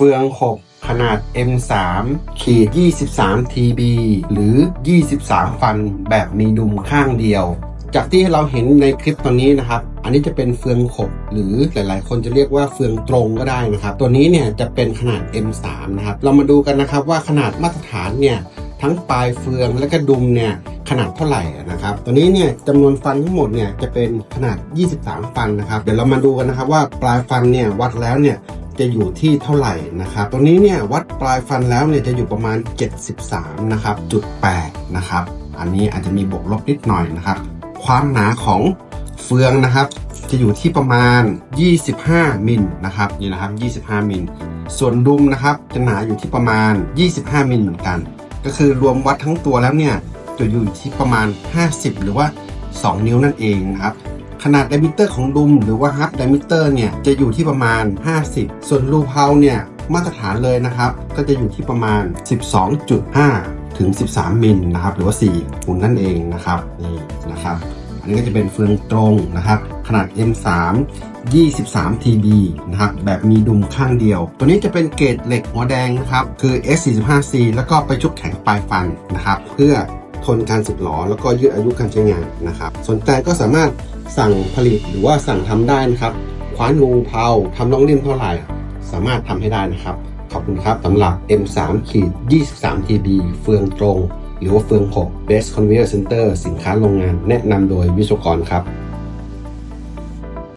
ฟือง 6 ขนาด M3 ขีด23 TB หรือ 23 ฟันแบบมีดุมข้างเดียว จากที่เราเห็นในคลิปตอนนี้นะครับ อันนี้จะเป็นเฟืองขบหรือหลายๆ คนจะเรียกว่าเฟืองตรงก็ได้นะครับ ตัวนี้เนี่ยจะเป็นขนาด M3 นะครับ เรามาดูกันนะครับว่าขนาดมาตรฐานเนี่ยทั้งปลายเฟืองและก็ดุมเนี่ยขนาดเท่าไหร่นะครับ ตัวนี้เนี่ยจำนวนฟันทั้งหมดเนี่ยจะเป็นขนาด 23 ฟันนะครับ เดี๋ยวเรามาดูกันนะครับว่าปลายฟันเนี่ยวัดแล้วเนี่ย จะอยู่ที่เท่าไหร่นะครับตัวนี้เนี่ยวัดปลายฟันแล้วเนี่ยจะอยู่ประมาณ 73นะครับจุด8นะครับอันนี้อาจจะมีบวกลบนิดหน่อยนะครับ ความหนาของเฟืองนะครับ จะอยู่ที่ประมาณ 25มิลนะครับนี่นะครับ 25มิลส่วนดุมนะครับจะหนาอยู่ที่ประมาณ 25มิลเหมือนกัน ก็คือรวมวัดทั้งตัวแล้วเนี่ยจะอยู่ที่ประมาณ 50 หรือว่า 2 นิ้วนั่นเองนะครับ ขนาดไดมิเตอร์ของดุมหรือว่าฮับไดมิเตอร์เนี่ยจะอยู่ที่ประมาณ 50 ส่วนรูเพาเนี่ยมาตรฐานเลยนะครับ ก็จะอยู่ที่ประมาณ 12.5 ถึง 13 มิลนะครับ หรือว่า4หุ่นนั่นเองนะครับนี่นะครับ อันนี้ก็จะเป็นเฟืองตรงนะครับ ขนาด M3 23 TB นะครับ แบบมีดุมข้างเดียว ตัวนี้จะเป็นเกรดเหล็กหัวแดงนะครับ คือ S45C แล้วก็ไปชุบแข็งปลายฟันนะครับ เพื่อทนการสึกหรอแล้วก็ยืดอายุการใช้งานนะครับ สนใจก็สามารถ สั่งผลิตหรือว่าสั่งทำได้นะครับ คว้านงูเผาทำน้องเล่นเท่าไหร่ สามารถทำให้ได้นะครับ ขอบคุณครับสำหรับ M3 ขีด 23 TB เฟืองตรง หรือว่าเฟือง 6 Best Conveyor Center สินค้าโรงงานแนะนำโดยวิศวกรครับ